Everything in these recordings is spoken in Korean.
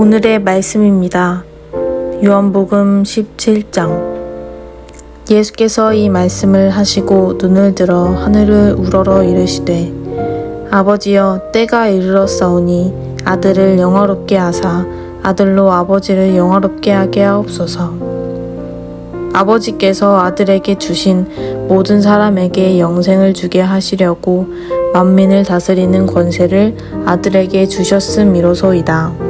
오늘의 말씀입니다. 요한복음 17장. 예수께서 이 말씀을 하시고 눈을 들어 하늘을 우러러 이르시되 아버지여 때가 이르렀사오니 아들을 영화롭게 하사 아들로 아버지를 영화롭게 하게 하옵소서. 아버지께서 아들에게 주신 모든 사람에게 영생을 주게 하시려고 만민을 다스리는 권세를 아들에게 주셨음이로소이다.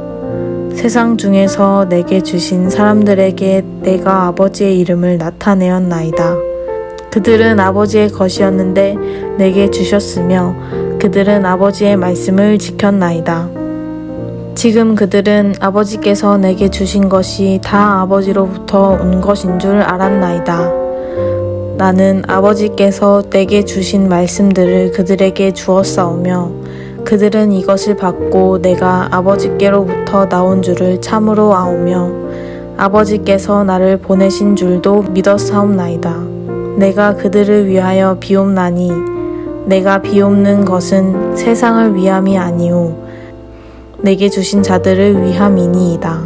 세상 중에서 내게 주신 사람들에게 내가 아버지의 이름을 나타내었나이다. 그들은 아버지의 것이었는데 내게 주셨으며 그들은 아버지의 말씀을 지켰나이다. 지금 그들은 아버지께서 내게 주신 것이 다 아버지로부터 온 것인 줄 알았나이다. 나는 아버지께서 내게 주신 말씀들을 그들에게 주었사오며 그들은 이것을 받고 내가 아버지께로부터 나온 줄을 참으로 아오며 아버지께서 나를 보내신 줄도 믿었사옵나이다. 내가 그들을 위하여 비옵나니 내가 비옵는 것은 세상을 위함이 아니오 내게 주신 자들을 위함이니이다.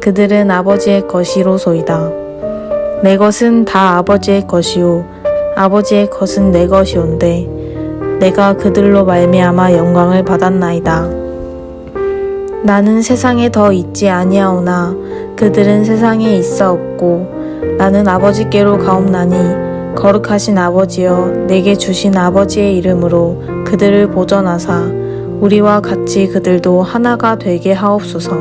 그들은 아버지의 것이로소이다. 내 것은 다 아버지의 것이요 아버지의 것은 내 것이온데 내가 그들로 말미암아 영광을 받았나이다. 나는 세상에 더 있지 아니하오나 그들은 세상에 있어 없고 나는 아버지께로 가옵나니 거룩하신 아버지여 내게 주신 아버지의 이름으로 그들을 보전하사 우리와 같이 그들도 하나가 되게 하옵소서.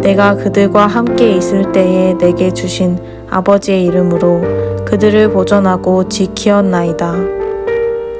내가 그들과 함께 있을 때에 내게 주신 아버지의 이름으로 그들을 보전하고 지키었나이다.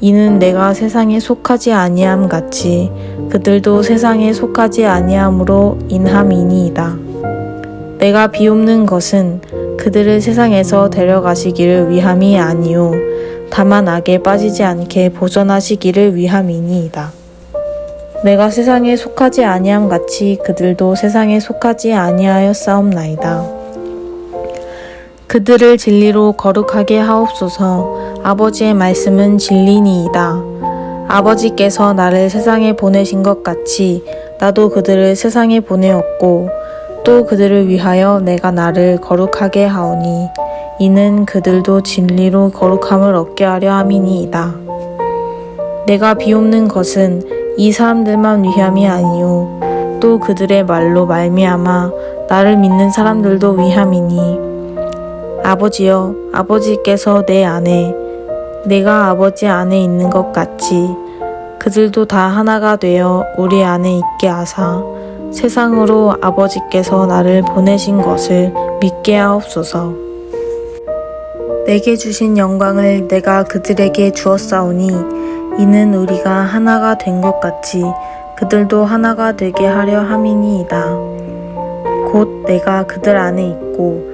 이는 내가 세상에 속하지 아니함 같이 그들도 세상에 속하지 아니함으로 인함이니이다. 내가 비옵는 것은 그들을 세상에서 데려가시기를 위함이 아니요 다만 악에 빠지지 않게 보존하시기를 위함이니이다. 내가 세상에 속하지 아니함 같이 그들도 세상에 속하지 아니하였사옵나이다. 그들을 진리로 거룩하게 하옵소서. 아버지의 말씀은 진리니이다. 아버지께서 나를 세상에 보내신 것 같이 나도 그들을 세상에 보내었고 또 그들을 위하여 내가 나를 거룩하게 하오니 이는 그들도 진리로 거룩함을 얻게 하려 함이니이다. 내가 비옵는 것은 이 사람들만 위함이 아니요 또 그들의 말로 말미암아 나를 믿는 사람들도 위함이니 아버지여 아버지께서 내 안에 내가 아버지 안에 있는 것 같이 그들도 다 하나가 되어 우리 안에 있게 하사 세상으로 아버지께서 나를 보내신 것을 믿게 하옵소서. 내게 주신 영광을 내가 그들에게 주었사오니 이는 우리가 하나가 된 것 같이 그들도 하나가 되게 하려 함이니이다. 곧 내가 그들 안에 있고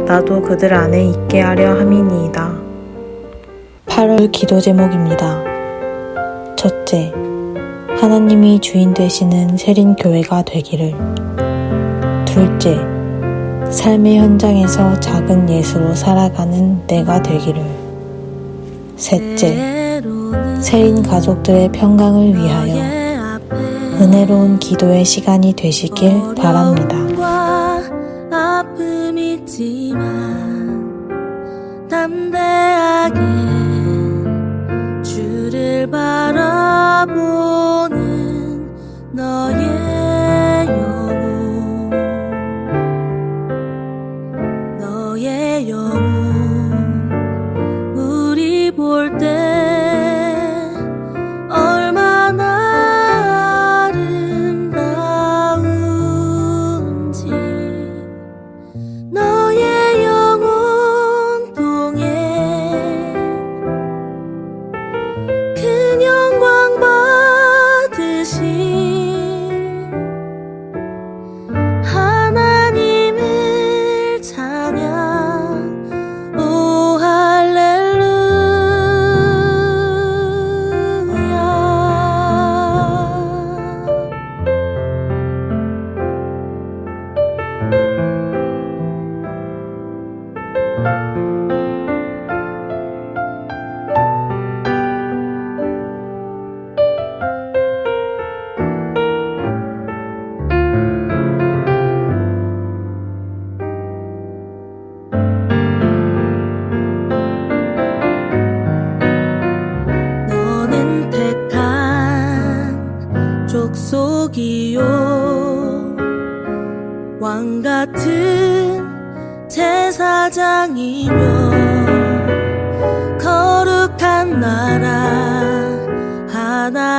나도 그들 안에 있게 하려 함이니이다. 8월 기도 제목입니다. 첫째, 하나님이 주인 되시는 세린 교회가 되기를. 둘째, 삶의 현장에서 작은 예수로 살아가는 내가 되기를. 셋째, 세인 가족들의 평강을 위하여 은혜로운 기도의 시간이 되시길 바랍니다. 아픔이지만 담대하게 주를 바라보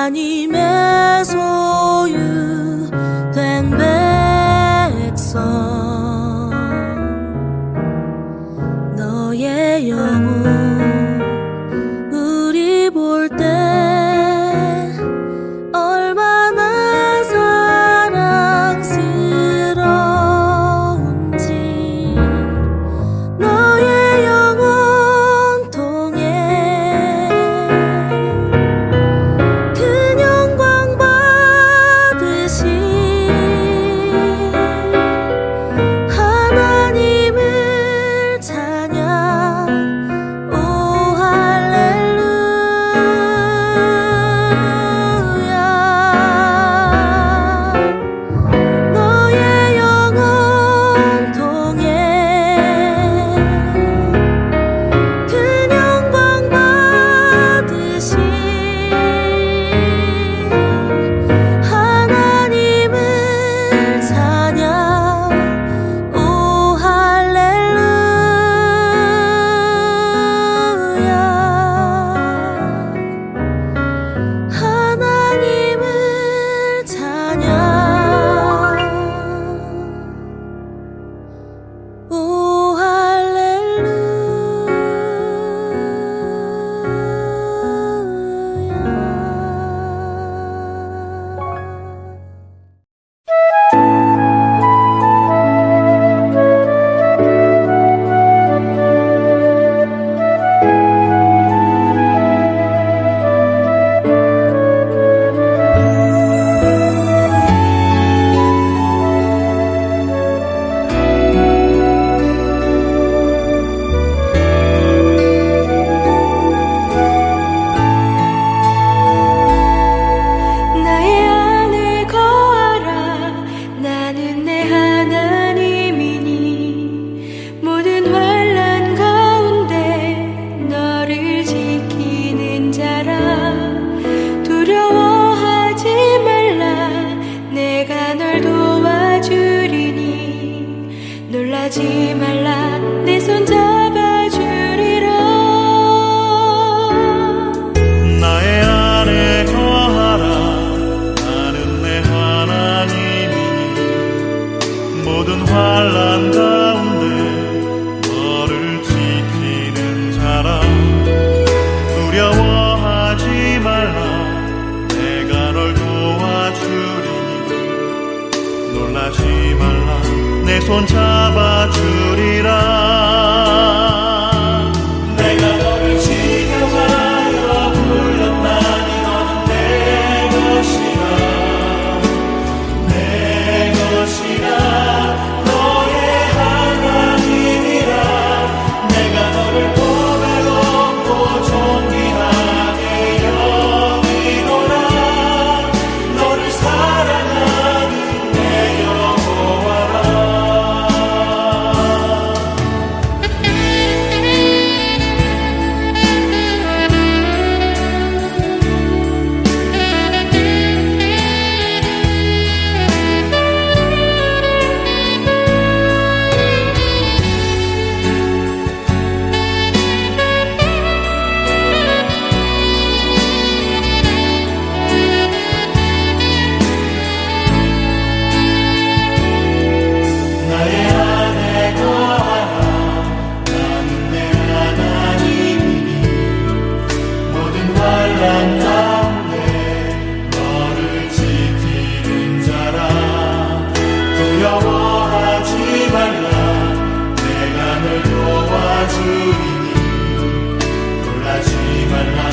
하나님의 소 예수이니 놀라지 말라.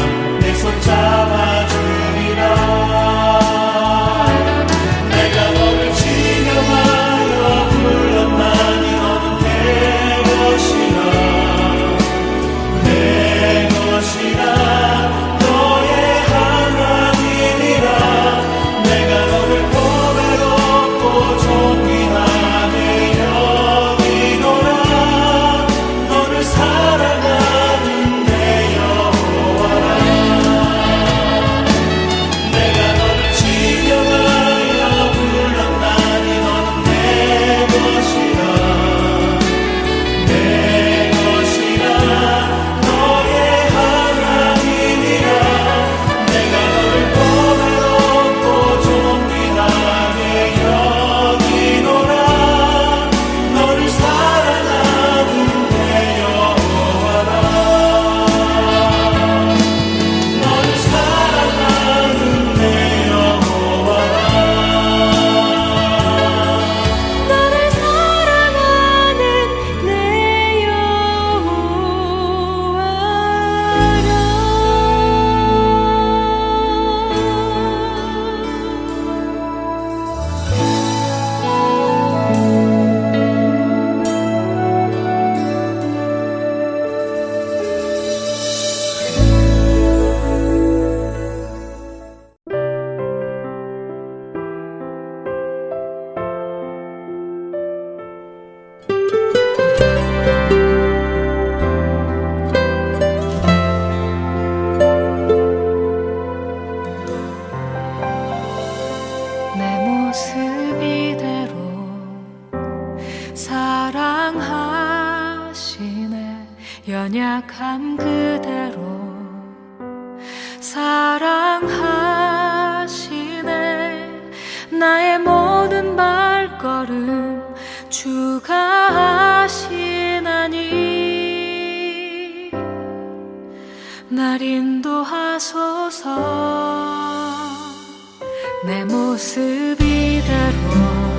내 모습이 다로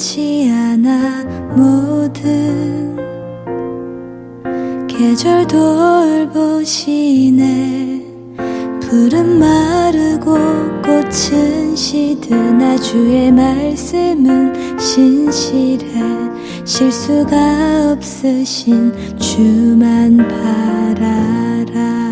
변치 않아 모든 계절 돌보시네. 푸른 마르고 꽃은 시드나 주의 말씀은 신실해. 실수가 없으신 주만 바라라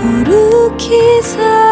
거룩히 살